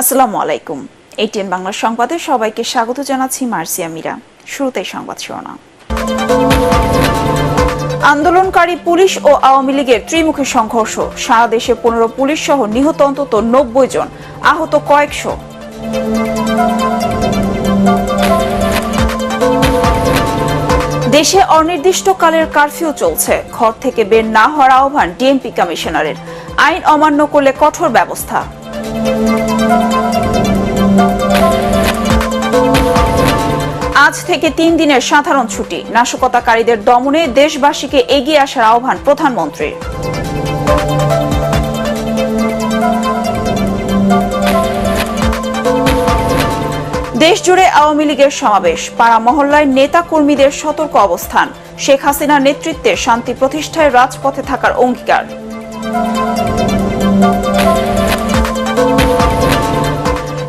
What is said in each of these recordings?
আসসালামু আলাইকুম। এটিএন বাংলা সংবাদে সবাইকে স্বাগত জানাচ্ছি মার্সিয়া মীরা। শুরুতেই সংবাদ শিরোনাম। আন্দোলনকারী পুলিশ ও আওয়ামী লীগের ত্রিমুখী সংঘর্ষ। সারা দেশে পনেরো পুলিশ সহ নিহত অন্তত নব্বই জন। আহত কয়েকশো। দেশে অনির্দিষ্টকালের কারফিউ চলছে। ঘর থেকে বের না হওয়ার আহ্বান ডিএমপি কমিশনারের। আইন অমান্য করলে কঠোর ব্যবস্থা। আজ থেকে তিন দিনের সাধারণ ছুটি। নাশকতাকারীদের দমনে দেশবাসীকে এগিয়ে আসার আহ্বান প্রধানমন্ত্রীর দেশজুড়ে আওয়ামী লীগের সমাবেশ, পাড়া মহল্লায় নেতা কর্মীদের সতর্ক অবস্থান, শেখ হাসিনার নেতৃত্বে শান্তি প্রতিষ্ঠায় রাজপথে থাকার অঙ্গীকার।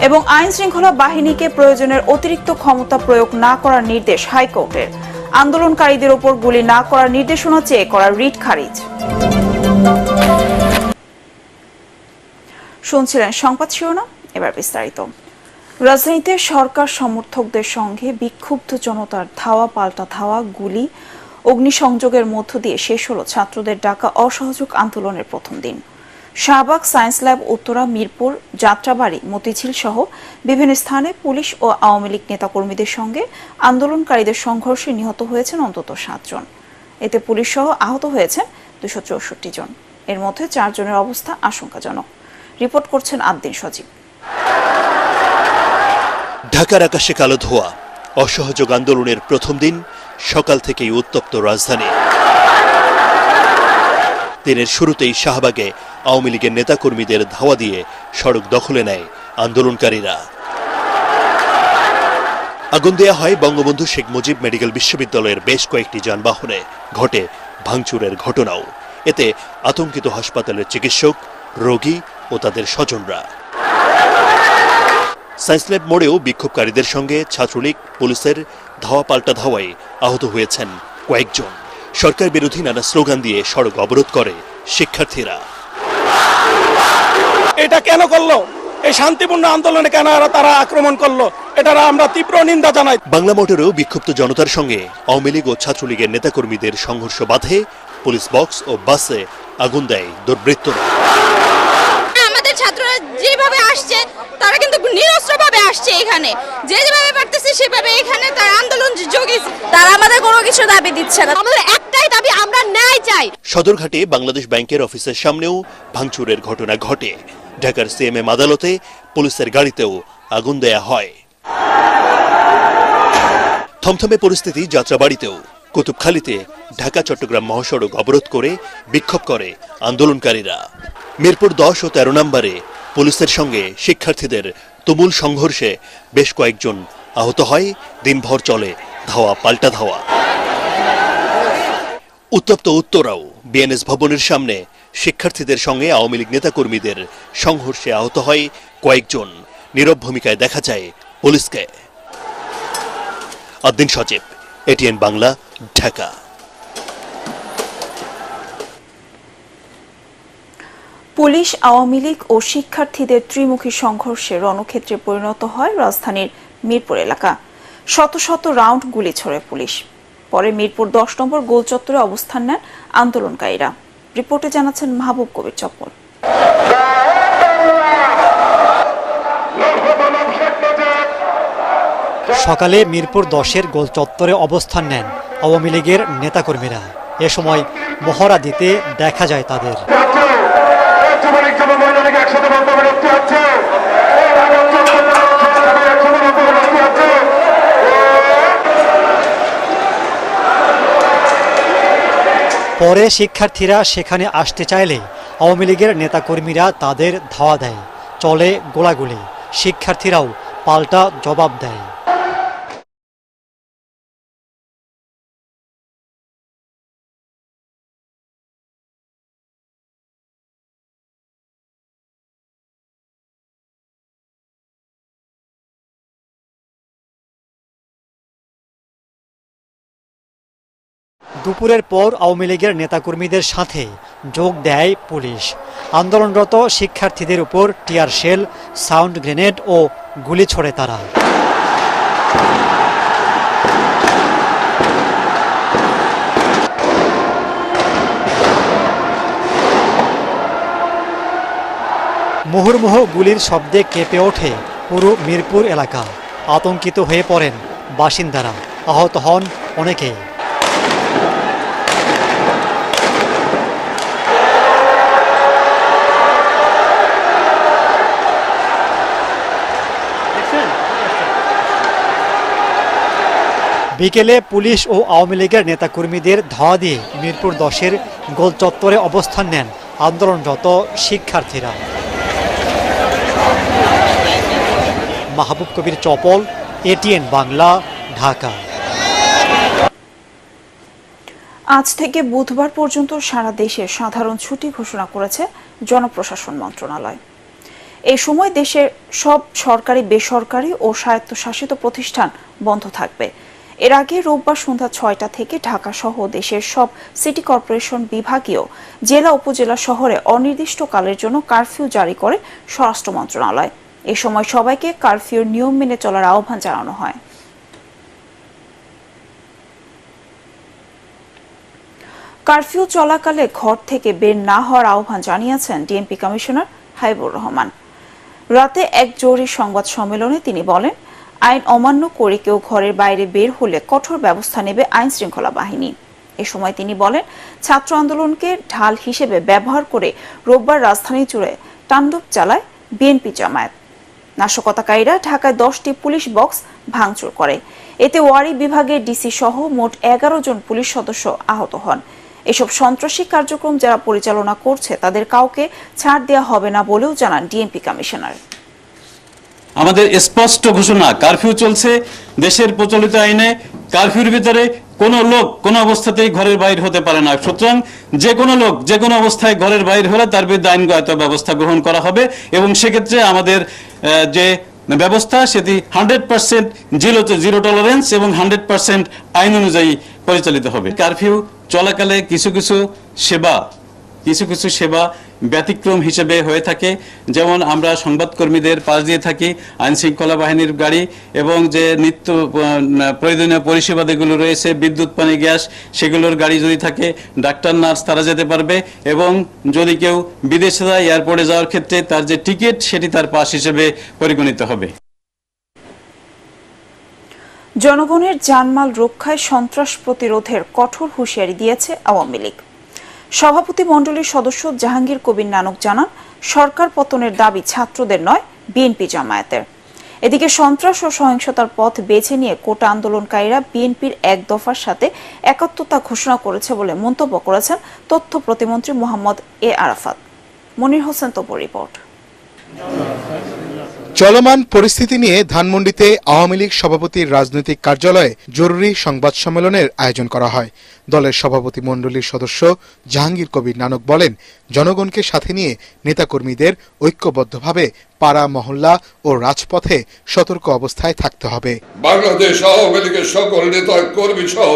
এবং আইন শৃঙ্খলা বাহিনীকে প্রয়োজনের অতিরিক্ত ক্ষমতা প্রয়োগ না করার নির্দেশ হাইকোর্টের। আন্দোলনকারীদের ওপর গুলি না করার নির্দেশনা চেয়ে করা রিট খারিজ। শুনছিলেন সংবাদ শিরোনাম, এবার বিস্তারিত। রাজধানীতে সরকার সমর্থকদের সঙ্গে বিক্ষুব্ধ জনতার ধাওয়া, পাল্টা ধাওয়া, গুলি, অগ্নিসংযোগের মধ্য দিয়ে শেষ হলো ছাত্রদের ডাকা অসহযোগ আন্দোলনের প্রথম দিন। শাহবাগ সায়েন্স ল্যাব উত্তরা মিরপুর যাত্রাবাড়ি মতিঝিল সহ বিভিন্ন স্থানে পুলিশ ও আওয়ামী লীগ নেতাকর্মীদের সঙ্গে আন্দোলনকারীদের সংঘর্ষে নিহত হয়েছেন অন্তত সাতজন। এতে পুলিশ সহ আহত হয়েছেন দুশো চৌষট্টি জন। এর মধ্যে চারজনের অবস্থা আশঙ্কাজনক। রিপোর্ট করছেন আদ্দিন সজীব। ঢাকার আকাশে কালো ধোয়া, অসহযোগ আন্দোলনের প্রথম দিন, সকাল থেকেই উত্তপ্ত রাজধানী। দিনের শুরুতেই শাহবাগে আওয়ামী লীগের নেতাকর্মীদের ধাওয়া দিয়ে সড়ক দখলে নেয় আন্দোলনকারীরা। আগুন দেয়া হয় বঙ্গবন্ধু শেখ মুজিব মেডিকেল বিশ্ববিদ্যালয়ের বেশ কয়েকটি যানবাহনে। ঘটে ভাঙচুরের ঘটনাও। এতে আতঙ্কিত হাসপাতালের চিকিৎসক, রোগী ও তাদের স্বজনরা। সায়েন্স মোড়েও বিক্ষোভকারীদের সঙ্গে ছাত্রলীগ, পুলিশের ধাওয়া পাল্টা ধাওয়ায় আহত হয়েছেন কয়েকজন। সরকার বিরোধী নানা স্লোগান দিয়ে সড়ক অবরোধ করে শিক্ষার্থীরা। এটা কেন করল? এই শান্তিপূর্ণ আন্দোলনে কেন তারা আক্রমণ করল? এটার আমরা তীব্র নিন্দা জানাই। বাংলা মোটরেও বিক্ষুব্ধ জনতার সঙ্গে আওয়ামী লীগ ও ছাত্রলীগের নেতাকর্মীদের সংঘর্ষ বাধে পুলিশ বক্স ও বাসে আগুন দেয় দুর্বৃত্তরা। আমাদের ছাত্ররা যেভাবে আসছে তারা কিন্তু নিরস্ত্রভাবে আসছে এখানে। যে যেভাবে পারতেছে সেভাবে এখানে তার আন্দোলন যোগেছে তারা আমাদের কোনো কিছু দাবি দিচ্ছে না। আমাদের একটাই দাবি আমরা ন্যায় চাই। সদরঘাটে বাংলাদেশ ব্যাংকের অফিসের সামনেও ভাঙচুরের ঘটনা ঘটে। ঢাকার সিএমএম আদালতে পুলিশের গাড়িতেও আগুন দেয়া হয়। থমথমে পরিস্থিতি যাত্রাবাড়িতেও। কুতুবখালীতে ঢাকা, চট্টগ্রাম মহাসড়ক অবরোধ করে বিক্ষোভ করে আন্দোলনকারীরা। মিরপুর দশ ও তেরো নম্বরে পুলিশের সঙ্গে শিক্ষার্থীদের তুমুল সংঘর্ষে বেশ কয়েকজন আহত হয়, দিনভর চলে ধাওয়া, পাল্টা ধাওয়া। উত্তপ্ত উত্তরাও বিএনএস ভবনের সামনে শিক্ষার্থীদের সঙ্গে আওয়ামী লীগ নেতাকর্মীদের সংঘর্ষে আহত হয় কয়েকজন। নীরব ভূমিকায় দেখা যায় পুলিশকে। অদ্দিন সচিব এটিএন বাংলা, ঢাকা। পুলিশ, আওয়ামী লীগ ও শিক্ষার্থীদের ত্রিমুখী সংঘর্ষে রণক্ষেত্রে পরিণত হয় রাজধানীর মিরপুর এলাকা। শত শত রাউন্ড গুলি ছোড়ে পুলিশ। পরে মিরপুর দশ নম্বর গোল চত্বরে অবস্থান নেন আন্দোলনকারীরা। রিপোর্টে জানাচ্ছেন মাহবুব কবির চপল সকালে মিরপুর দশের গোল চত্বরে অবস্থান নেন আওয়ামী লীগের নেতাকর্মীরা। এ সময় মহড়া দিতে দেখা যায় তাদের। পরে শিক্ষার্থীরা সেখানে আসতে চাইলে আওয়ামী লীগের নেতাকর্মীরা তাদের ধাওয়া দেয়, চলে গোলাগুলি। শিক্ষার্থীরাও পাল্টা জবাব দেয়। দুপুরের পর আওয়ামী লীগের নেতাকর্মীদের সাথে যোগ দেয় পুলিশ। আন্দোলনরত শিক্ষার্থীদের উপর টিয়ার শেল, সাউন্ড গ্রেনেড ও গুলি ছোড়ে তারা। মুহুর্মুহু গুলির শব্দে কেঁপে ওঠে পুরো মিরপুর এলাকা। আতঙ্কিত হয়ে পড়েন বাসিন্দারা। আহত হন অনেকে বিকেলে পুলিশ ও আওয়ামী লীগের নেতাকর্মীদের ধাওয়া দিয়ে মিরপুর দশের গোল চত্বরে অবস্থান নেন আন্দোলনরত শিক্ষার্থীরা। মাহবুব কবির চপল, এটিএন বাংলা, ঢাকা। আজ থেকে বুধবার পর্যন্ত সারা দেশে সাধারণ ছুটি ঘোষণা করেছে জনপ্রশাসন মন্ত্রণালয়। এই সময় দেশের সব সরকারি, বেসরকারি ও স্বায়ত্তশাসিত প্রতিষ্ঠান বন্ধ থাকবে। এর আগে রোববার সন্ধ্যা ছয়টা থেকে ঢাকা সহ দেশের সব সিটি কর্পোরেশন বিভাগীয় জেলা, উপজেলা শহরে অনির্দিষ্টকালের জন্য কারফিউ জারি করে স্বরাষ্ট্র মন্ত্রণালয়। এ সময় সবাইকে কারফিউর নিয়ম মেনে চলার আহ্বান জানানো হয়। কারফিউ চলাকালে ঘর থেকে বের না হওয়ার আহ্বান জানিয়েছেন ডিএমপি কমিশনার হাইবুর রহমান। রাতে এক জরুরি সংবাদ সম্মেলনে তিনি বলেন আইন অমান্য করে কেউ ঘরের বাইরে বের হলে কঠোর ব্যবস্থা নেবে আইন শৃঙ্খলা বাহিনী। এ সময় তিনি বলেন, ছাত্র আন্দোলনকে ঢাল হিসেবে ব্যবহার করে রোববার রাজধানী জুড়ে তাণ্ডব চালায় বিএনপি জামায়াত। নাশকতাকারীরা ঢাকায় দশটি পুলিশ বক্স ভাঙচুর করে। এতে ওয়ারি বিভাগের ডিসি সহ মোট এগারো জন পুলিশ সদস্য আহত হন। এসব সন্ত্রাসী কার্যক্রম যারা পরিচালনা করছে তাদের কাউকে ছাড় দেওয়া হবে না বলেও জানান ডিএমপি কমিশনার। আমাদের স্পষ্ট ঘোষণা কারফিউ চলছে, দেশের প্রচলিত আইনে কারফিউর ভিতরে কোনো লোক কোনো অবস্থাতেই ঘরের বাইর হতে পারে না। সুতরাং যে কোনো লোক যে কোনো অবস্থায় ঘরের বাইর হলে তার বিরুদ্ধে আইনগত ব্যবস্থা গ্রহণ করা হবে এবং সেক্ষেত্রে আমাদের যে ব্যবস্থা সেটি hundred percent zero zero tolerance এবং হান্ড্রেড পার্সেন্ট আইন অনুযায়ী পরিচালিত হবে। কারফিউ চলাকালে কিছু কিছু সেবা, কিছু কিছু সেবা ব্যতিক্রম হিসেবে হয়ে থাকে। যেমন আমরা সংবাদকর্মীদের পাশ দিয়ে থাকি, আইনশৃঙ্খলা বাহিনীর গাড়ি এবং যে নিত্য প্রয়োজনীয় পরিষেবা যেগুলো রয়েছে, বিদ্যুৎ, পানি, গ্যাস, সেগুলোর গাড়ি যদি থাকে, ডাক্তার, নার্স তারা যেতে পারবে এবং যদি কেউ বিদেশে যায় এয়ারপোর্টে যাওয়ার ক্ষেত্রে তার যে টিকিট, সেটি তার পাস হিসেবে পরিগণিত হবে। জনগণের জানমাল রক্ষায় সন্ত্রাস প্রতিরোধের কঠোর হুঁশিয়ারি দিয়েছে আওয়ামী লীগ। সভাপতি মণ্ডলীর সদস্য জাহাঙ্গীর কবির নানক জানান, সরকার পতনের দাবি ছাত্রদের নয় বিএনপি জামায়াতের। এদিকে সন্ত্রাস ও সহিংসতার পথ বেছে নিয়ে কোটা আন্দোলনকারীরা বিএনপির এক দফার সাথে একাত্মতা ঘোষণা করেছে বলে মন্তব্য করেছেন তথ্য প্রতিমন্ত্রী মোহাম্মদ এ আরাফাত। মনির হোসেন তোপর রিপোর্ট। চলমান পরিস্থিতি নিয়ে ধানমন্ডিতে আওয়ামী লীগ সভাপতির রাজনৈতিক কার্যালয়ে জরুরি সংবাদ সম্মেলনের আয়োজন করা হয়। দলের সভাপতি মণ্ডলীর সদস্য জাহাঙ্গীর কবির নানক বলেন, জনগণকে সাথে নিয়ে নেতাকর্মীদের ঐক্যবদ্ধভাবে পাড়া, মহল্লা ও রাজপথে সতর্ক অবস্থায় থাকতে হবে। বাংলাদেশ আওয়ামী লীগের সকল নেতা কর্মী সহ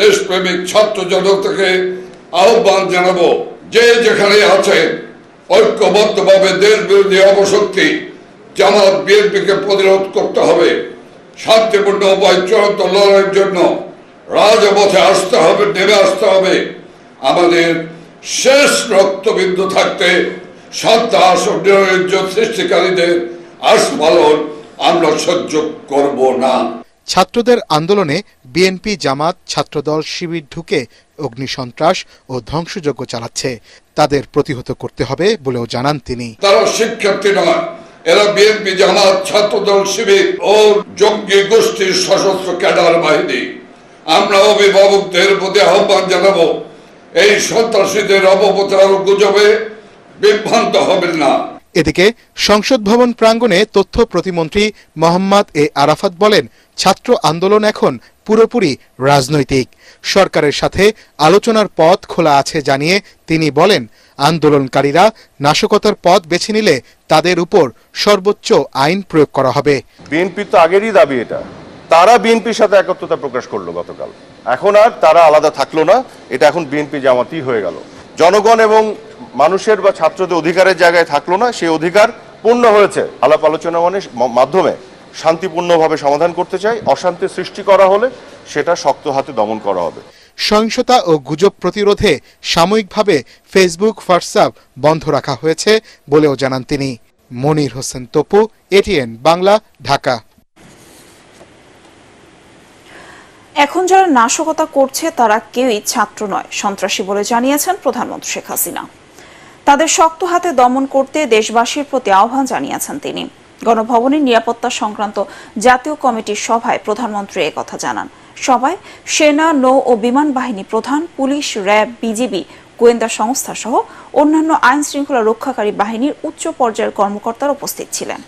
দেশপ্রেমিক ছাত্র জনতাকে আহ্বান জানাব, যে যেখানে ঐক্যবদ্ধভাবে দেশ বিরোধী অপশক্তি জামাত বিএনপিকে প্রতিরোধ করতে হবে। শান্তিপূর্ণ উপায় চূড়ান্ত লড়াইয়ের জন্য রাজপথে আসতে হবে নেমে আসতে হবে। আমাদের শেষ রক্তবিন্দু থাকতে সন্ত্রাস ও সৃষ্টিকারীদের আস্ফালন আমরা সহ্য করব না। ছাত্রদের আন্দোলনে বিএনপি জামাত ছাত্রদল শিবির ঢুকে অগ্নিসন্ত্রাস ও ধ্বংসযজ্ঞ চালাচ্ছে। তাদের প্রতিহত করতে হবে বলেও জানান তিনি। তারা শিক্ষার্থী নয় এরা বিএনপি, জামাত, ছাত্রদল শিবির ও জঙ্গি গোষ্ঠীর সশস্ত্র ক্যাডার বাহিনী। আমরা অভিভাবকদের প্রতি আহ্বান জানাব, এই সন্ত্রাসীদের অপপ্রচার গুজবে বিভ্রান্ত হবেন না। এদিকে সংসদ ভবন প্রাঙ্গণে তথ্য প্রতিমন্ত্রী মোহাম্মদ এ আরাফাত বলেন, ছাত্র আন্দোলন এখন পুরোপুরি রাজনৈতিক। সরকারের সাথে আলোচনার পথ খোলা আছে জানিয়ে তিনি বলেন আন্দোলনকারীরা নাশকতার পথ বেছে নিলে তাদের উপর সর্বোচ্চ আইন প্রয়োগ করা হবে। বিএনপি তো আগেরই দাবি এটা। তারা বিএনপির সাথে একত্রতা প্রকাশ করল গতকাল। এখন আর তারা আলাদা থাকল না, এটা এখন বিএনপি জামাতি হয়ে গেল। জনগণ এবং মানুষের বা ছাত্রদের অধিকারের জায়গায় থাকল না, সেই অধিকার পূর্ণ হয়েছে। আলাপ আলোচনা মানে মাধ্যমে শান্তিপূর্ণভাবে সমাধান করতে চাই, অশান্তি সৃষ্টি করা হলে সেটা শক্ত হাতে দমন করা হবে। সহিংসতা ও গুজব প্রতিরোধে সাময়িকভাবে ফেসবুক হোয়াটসঅ্যাপ বন্ধ রাখা হয়েছে বলেও জানান তিনি। মনির হোসেন তপু এটিএন বাংলা, ঢাকা। এখন যারা নাশকতা করছে, তারা কেউই ছাত্র নয়, সন্ত্রাসী বলে জানিয়েছেন প্রধানমন্ত্রী শেখ হাসিনা। তাদের শক্ত হাতে দমন করতে দেশবাসীর প্রতি আহ্বান জানিয়েছেন তিনি। গণভবনের নিরাপত্তা সংক্রান্ত জাতীয় কমিটির সভায় প্রধানমন্ত্রী কথা জানান। সভায় সেনা, নৌ ও বিমান বাহিনী প্রধান, পুলিশ, র্যাব, বিজিবি, গোয়েন্দা সংস্থা সহ অন্যান্য আইন শৃঙ্খলা রক্ষাকারী বাহিনীর উচ্চ পর্যায়ের কর্মকর্তারা উপস্থিত ছিলেন।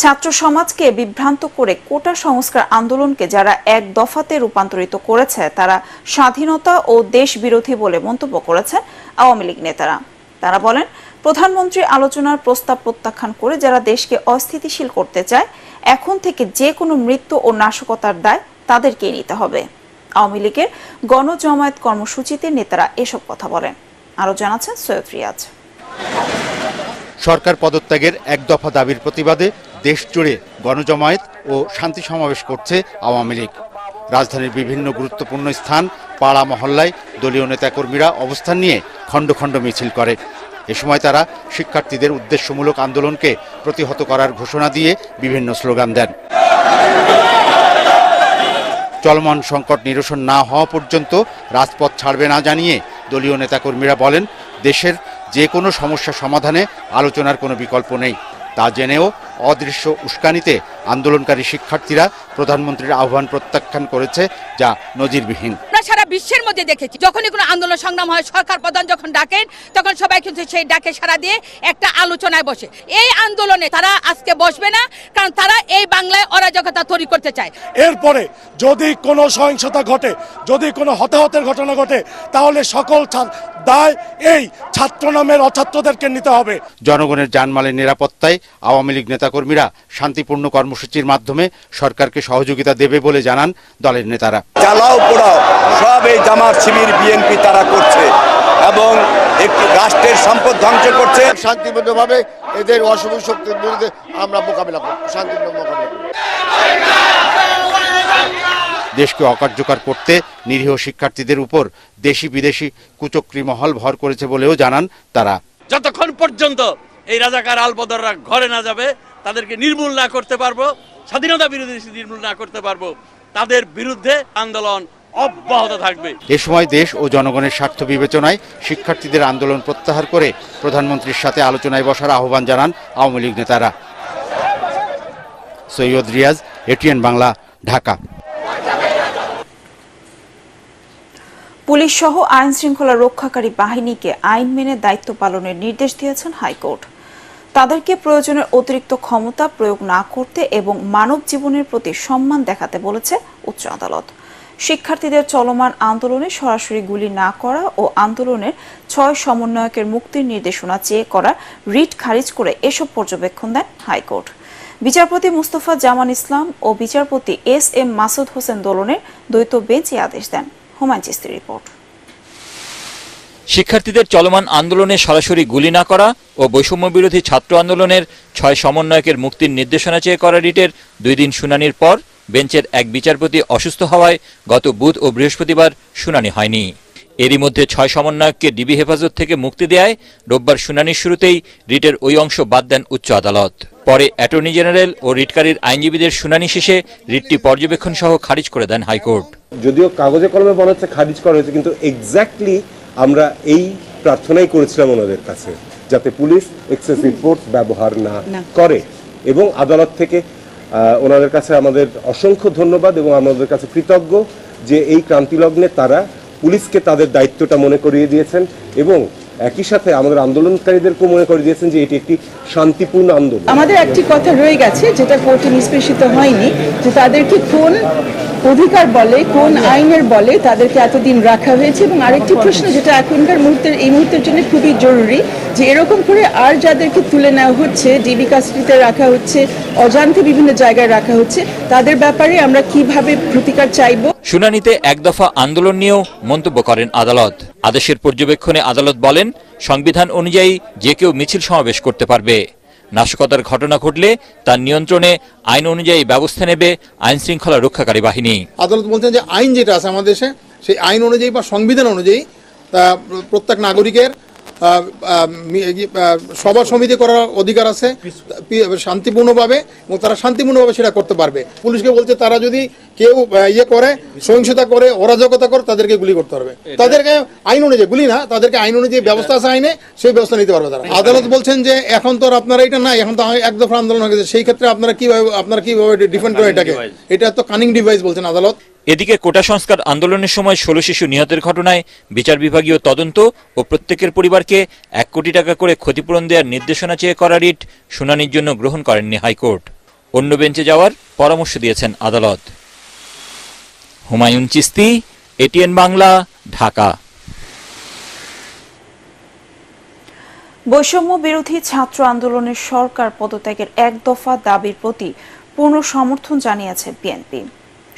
ছাত্র সমাজকে বিভ্রান্ত করে কোটা সংস্কার আন্দোলনকে যারা এক দফাতে রূপান্তরিত করেছে, তারা স্বাধীনতা ও দেশ বিরোধী বলে মন্তব্য করেছেন আওয়ামী লীগ নেতারা। তারা বলেন প্রধানমন্ত্রী আলোচনার প্রস্তাব প্রত্যাখ্যান করে যারা দেশকে অস্থিতিশীল করতে চায় এখন থেকে যে কোনো মৃত্যু ও নাশকতার দায় তাদেরকেই নিতে হবে। আওয়ামী লীগের গণজমায়েত কর্মসূচিতে নেতারা এসব কথা বলেন। আরও জানাচ্ছেন সৈয়দ রিয়াজ। সরকার পদত্যাগের এক দফা দাবির প্রতিবাদে দেশ জুড়ে গণজমায়েত ও শান্তি সমাবেশ করছে আওয়ামী লীগ। রাজধানীর বিভিন্ন গুরুত্বপূর্ণ স্থান, পাড়া মহল্লায় দলীয় নেতাকর্মীরা অবস্থান নিয়ে খণ্ড খণ্ড মিছিল করে। এ সময় তারা শিক্ষার্থীদের উদ্দেশ্যমূলক আন্দোলনকে প্রতিহত করার ঘোষণা দিয়ে বিভিন্ন স্লোগান দেন। চলমান সংকট নিরসন না হওয়া পর্যন্ত রাজপথ ছাড়বে না জানিয়ে দলীয় নেতাকর্মীরা বলেন, দেশের যে কোনো সমস্যা সমাধানে আলোচনার কোনো বিকল্প নেই। তা জেনেও অদৃশ্য উস্কানিতে আন্দোলনকারী শিক্ষার্থীরা প্রধানমন্ত্রীর আহ্বান প্রত্যাখ্যান করেছে যা নজিরবিহীন। সারা বিশ্বের মধ্যে দেখেছি। যখনই কোনো আন্দোলন সংগ্রাম হয়, সরকার প্রধান যখন ডাকেন, তখন সবাই কিন্তু সেই ডাকে সারা দিয়ে একটা আলোচনায় বসে। এই আন্দোলনে তারা আজকে বসবে না, কারণ তারা এই বাংলায় অরাজকতা তৈরি করতে চায়। এরপরে যদি কোনো সহিংসতা ঘটে, যদি কোনো হতাহতের ঘটনা ঘটে, তাহলে সকল দায় এই ছাত্র নামের অছাত্রদেরকে নিতে হবে। জনগণের জানমালের নিরাপত্তায় আওয়ামী লীগ নেতাকর্মীরা শান্তিপূর্ণ কর্মসূচির মাধ্যমে সরকারকে সহযোগিতা দেবে বলে জানান দলের নেতারা। জ্বালাও পোড়াও সব এই জামাত শিবির বিএনপি তারা করছে এবং একটি রাষ্ট্রের সম্পদ ধ্বংস করছে। শান্তিপূর্ণভাবে এদের অশুভ শক্তির বিরুদ্ধে আমরা মোকাবিলা করব শান্তিপূর্ণ মোকাবিলা করব। দেশকে অকার্যকর করতে নিরীহ শিক্ষার্থীদের উপর দেশি বিদেশি কুচক্রী মহল ভর করেছে বলেও জানান তারা। যতক্ষণ পর্যন্ত এই রাজাকার আলবদররা ঘরে না যাবে তাদেরকে নির্মূল না করতে পারব স্বাধীনতা বিরোধী নির্মূল না করতে পারব তাদের বিরুদ্ধে আন্দোলন অব্যাহত থাকবে। এ সময় দেশ ও জনগণের স্বার্থ বিবেচনায় শিক্ষার্থীদের আন্দোলন প্রত্যাহার করে প্রধানমন্ত্রীর সাথে আলোচনায় বসার আহ্বান জানান আওয়ামী লীগ নেতারা। সৈয়দ রিয়াজ এটিএন বাংলা ঢাকা। পুলিশ সহ আইন শৃঙ্খলা রক্ষাকারী বাহিনীকে আইন মেনে দায়িত্ব পালনের নির্দেশ দিয়েছেন হাইকোর্ট। তাদেরকে প্রয়োজনের অতিরিক্ত ক্ষমতা প্রয়োগ না করতে এবং মানব জীবনের প্রতি সম্মান দেখাতে বলেছে উচ্চ আদালত। শিক্ষার্থীদের চলমান আন্দোলনে সরাসরি গুলি না করা ও আন্দোলনের ছয় সমন্বয়কের মুক্তির নির্দেশনা চেয়ে করা রিট খারিজ করে এসব পর্যবেক্ষণ দেন হাইকোর্ট। বিচারপতি মুস্তফা জামান ইসলাম ও বিচারপতি এস এম মাসুদ হোসেন দোলনের দ্বৈত বেঞ্চ আদেশ দেন। হুমায়ুন রিপোর্ট শিক্ষার্থীদের চলমান আন্দোলনে সরাসরি গুলি না করা ও বৈষম্য বিরোধী ছাত্র আন্দোলনের ছয় সমন্বয়কের মুক্তির নির্দেশনা চেয়ে করা রিটের দুই দিন শুনানির পর বেঞ্চের এক বিচারপতি অসুস্থ হওয়ায় গত বুধ ও বৃহস্পতিবার শুনানি হয়নি। এরই মধ্যে ছয় সমন্বয়ককে ডিবি হেফাজত থেকে মুক্তি দেয় রোববার শুনানির শুরুতেই রিটের ওই অংশ বাদ দেন উচ্চ আদালত। পরে অ্যাটর্নি জেনারেল ও রিটকারীর আইনজীবীদের শুনানি শেষে রিটটি পর্যবেক্ষণ সহ খারিজ করে দেন হাইকোর্ট। যদিও কাগজে কলমে বলা হচ্ছে খারিজ করা হয়েছে কিন্তু এক্স্যাক্টলি আমরা এই প্রার্থনাই করেছিলাম ওনাদের কাছে যাতে পুলিশ এক্সেসিভ ফোর্স ব্যবহার না। করে। এবং আদালত থেকে আহ, ওনাদের কাছে আমাদের অসংখ্য ধন্যবাদ এবং আমাদের কাছে কৃতজ্ঞ যে এই ক্রান্তিলগ্নে তারা পুলিশকে তাদের দায়িত্বটা মনে করিয়ে দিয়েছেন এবং একই সাথে আমাদের আন্দোলনকারীদেরকেও মনে করিয়ে দিয়েছেন যে এটি একটি শান্তিপূর্ণ আন্দোলন। আমাদের একটি কথা রয়ে গেছে যেটা কোর্টে নিষ্পেষিত হয়নি যে তাদেরকে কোন অধিকার বলে কোন আইনের বলে তাদেরকে এতদিন রাখা হয়েছে এবং আরেকটি প্রশ্ন যেটা এখনকার মুহূর্তের এই মুহূর্তের জন্য খুবই জরুরি যে এরকম করে আর যাদেরকে তুলে নেওয়া হচ্ছে ডিবি কাস্টডিতে রাখা হচ্ছে অজান্তে বিভিন্ন জায়গায় রাখা হচ্ছে তাদের ব্যাপারে আমরা কীভাবে প্রতিকার চাইব? শুনানিতে এক দফা আন্দোলন নিয়েও মন্তব্য করেন আদালত। আদেশের পর্যবেক্ষণে আদালত বলেন সংবিধান অনুযায়ী যে কেউ মিছিল সমাবেশ করতে পারবে। নাশকতার ঘটনা ঘটলে তার নিয়ন্ত্রণে আইন অনুযায়ী ব্যবস্থা নেবে আইন শৃঙ্খলা রক্ষাকারী বাহিনী। আদালত বলছেন যে আইন যেটা আছে আমাদের দেশে, সেই আইন অনুযায়ী বা সংবিধান অনুযায়ী প্রত্যেক নাগরিকের সভা সমিতি করার অধিকার আছে শান্তিপূর্ণভাবে এবং তারা শান্তিপূর্ণভাবে সেটা করতে পারবে। পুলিশকে বলছে তারা যদি কেউ ইয়ে করে সহিংসতা করে অরাজকতা করে তাদেরকে গুলি করতে পারবে। তাদেরকে আইন অনুযায়ী গুলি না তাদেরকে আইন অনুযায়ী ব্যবস্থা আছে আইনে সেই ব্যবস্থা নিতে পারবে তারা। আদালত বলছেন যে এখন তো আপনারা এটা নাই এখন তো এক দফা আন্দোলন হয়ে গেছে। সেই ক্ষেত্রে আপনারা কীভাবে আপনারা কীভাবে ডিফেন্ড করেন এটাকে? এটা তো কানিং ডিভাইস বলছেন আদালত। এদিকে কোটা সংস্কার আন্দোলনের সময় ষোলো শিশু নিহতের ঘটনায় বিচার বিভাগীয় তদন্ত ও প্রত্যেকের পরিবারকে এক কোটি টাকা করে ক্ষতিপূরণ দেওয়ার নির্দেশনা চেয়ে করা রিট শুনানির জন্য গ্রহণ করেননি হাইকোর্ট। অন্য বেঞ্চে যাওয়ার পরামর্শ দিয়েছেন আদালত। হুমায়ুন চিস্তি, এটিএন বাংলা, ঢাকা। বৈষম্য বিরোধী ছাত্র আন্দোলনের সরকার পদত্যাগের এক দফা দাবির প্রতি পূর্ণ সমর্থন জানিয়েছে বিএনপি।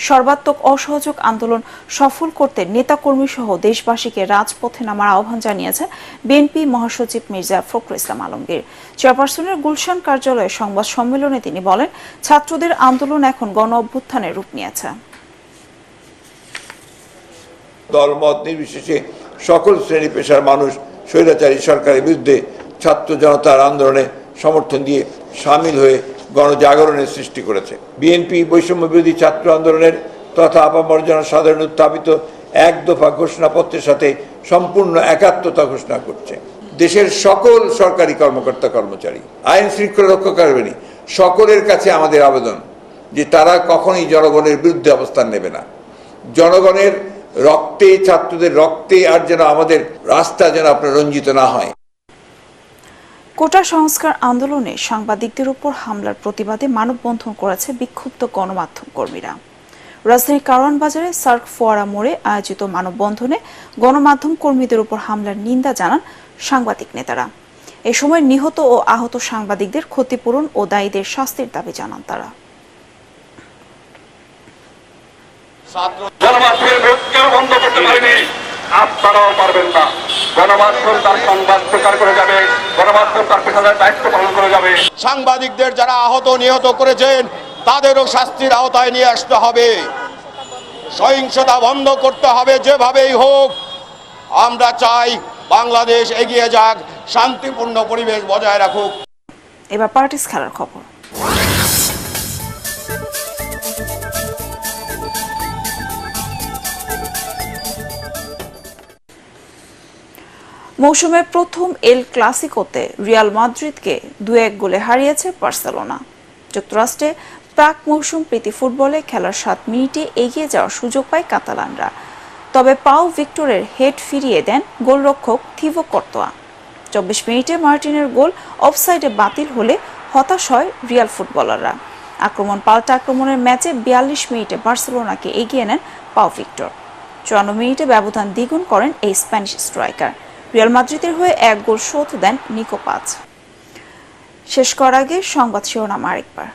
সর্বাত্মক অসহযোগ আন্দোলন সফল করতে নেতাকর্মী সহ দেশবাসীকে রাজপথে নামার আহ্বান জানিয়েছে বিএনপি মহাসচিব মির্জা ফখরুল ইসলাম আলমগীর। চেয়ারপারসনের গুলশান কার্যালয়ে সংবাদ সম্মেলনে তিনি বলেন, ছাত্রদের আন্দোলন এখন গণ অভ্যুত্থানের রূপ নিয়েছে। দলমত নির্বিশেষে সকল শ্রেণি পেশার মানুষ, স্বৈরাচারী সরকারের বিরুদ্ধে ছাত্র জনতার আন্দোলনে সমর্থন দিয়ে সামিল হয়ে গণজাগরণের সৃষ্টি করেছে। বিএনপি বৈষম্য বিরোধী ছাত্র আন্দোলনের তথা আপামর সাধারণ উত্থাপিত এক দফা ঘোষণাপত্রের সাথে সম্পূর্ণ একাত্মতা ঘোষণা করছে। দেশের সকল সরকারি কর্মকর্তা কর্মচারী, আইন শৃঙ্খলা রক্ষাকারী সকলের কাছে আমাদের আবেদন যে তারা কখনোই জনগণের বিরুদ্ধে অবস্থান নেবে না। জনগণের রক্তে ছাত্রদের রক্তে আর যেন আমাদের রাস্তা যেন আপনার রঞ্জিত না হয়। কোটা সংস্কার আন্দোলনে সাংবাদিকদের উপর হামলার প্রতিবাদে মানববন্ধন করেছে বিক্ষুব্ধ গণমাধ্যম কর্মীরা। রাজধানীর কারওয়ান বাজারে সার্ক ফোয়ারা মোড়ে আয়োজিত মানববন্ধনে গণমাধ্যম কর্মীদের উপর হামলার নিন্দা জানান সাংবাদিক নেতারা। এ সময় নিহত ও আহত সাংবাদিকদের ক্ষতিপূরণ ও দায়ীদের শাস্তির দাবি জানান তারা। বন্ধ করতে আপনারাও পারবেন না। গণমাধ্যম তার সংবাদ প্রচার করে যাবে গণমাধ্যম তার পেশাদার দায়িত্ব পালন করে যাবে। সাংবাদিকদের যারা আহত নিহত করেছেন তাদেরও শাস্তির আওতায় নিয়ে আসতে হবে। সহিংসতা বন্ধ করতে হবে যেভাবেই হোক। আমরা চাই বাংলাদেশ এগিয়ে যাক শান্তিপূর্ণ পরিবেশ বজায় রাখুক। এবার পার্টিস খেলার খবর। মৌসুমের প্রথম এল ক্লাসিকোতে রিয়াল মাদ্রিদকে দু এক গোলে হারিয়েছে বার্সেলোনা। যুক্তরাষ্ট্রে প্রাক মৌসুম প্রীতি ফুটবলে খেলার সাত মিনিটে এগিয়ে যাওয়ার সুযোগ পায় কাতালানরা। তবে পাও ভিক্টরের হেড ফিরিয়ে দেন গোলরক্ষক থিভো কর্তোয়া। চব্বিশ মিনিটে মার্টিনের গোল অফসাইডে বাতিল হলে হতাশ হয় রিয়াল ফুটবলাররা। আক্রমণ, পাল্টা আক্রমণের ম্যাচে বিয়াল্লিশ মিনিটে বার্সেলোনাকে এগিয়ে নেন পাও ভিক্টর। চুয়ান্ন মিনিটে ব্যবধান দ্বিগুণ করেন এই স্প্যানিশ স্ট্রাইকার। রিয়াল মাদ্রিদের হয়ে এক গোল শোধ দেন নিকো পাজ শেষ করার আগে সংবাদ শিরোনাম আরেকবার।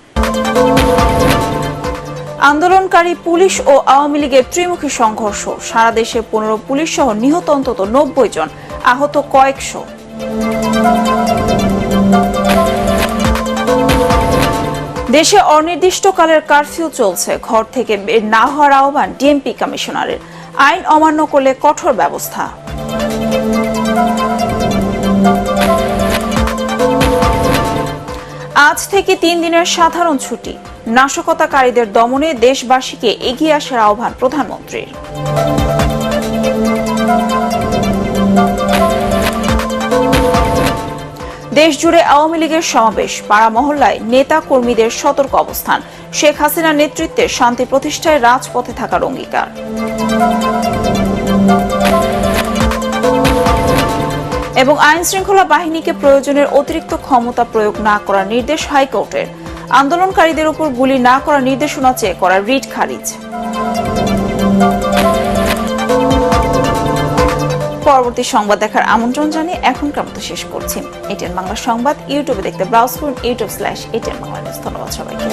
আন্দোলনকারী পুলিশ ও আওয়ামী লীগের ত্রিমুখী সংঘর্ষ। সারা দেশে পনেরো পুলিশ সহ নিহত অন্তত নব্বই জন আহত কয়েকশো। দেশে অনির্দিষ্টকালের কারফিউ চলছে। ঘর থেকে বের না হওয়ার আহ্বান ডিএমপি কমিশনারের। আইন অমান্য করলে কঠোর ব্যবস্থা। আজ থেকে তিন দিনের সাধারণ ছুটি। নাশকতাকারীদের দমনে দেশবাসীকে এগিয়ে আসার আহ্বান প্রধানমন্ত্রীর। দেশজুড়ে আওয়ামী লীগের সমাবেশ পাড়া মহল্লায় নেতা কর্মীদের সতর্ক অবস্থান। শেখ হাসিনার নেতৃত্বে শান্তি প্রতিষ্ঠায় রাজপথে থাকার অঙ্গীকার। এবং আইন শৃঙ্খলা বাহিনীকে প্রয়োজনের অতিরিক্ত ক্ষমতা প্রয়োগ না করার নির্দেশ হাইকোর্টের। আন্দোলনকারীদের উপর গুলি না করার নির্দেশনা চেয়ে করা রিট খারিজ। পরবর্তী সংবাদ দেখার আমন্ত্রণ জানিয়ে এখনকার মতো শেষ করছি। এটিএন বাংলা সংবাদ, ইউটিউবে দেখতে ব্রাউজ করুন, ইউটিউব স্ল্যাশ এটিএন বাংলা ধন্যবাদ সবাইকে।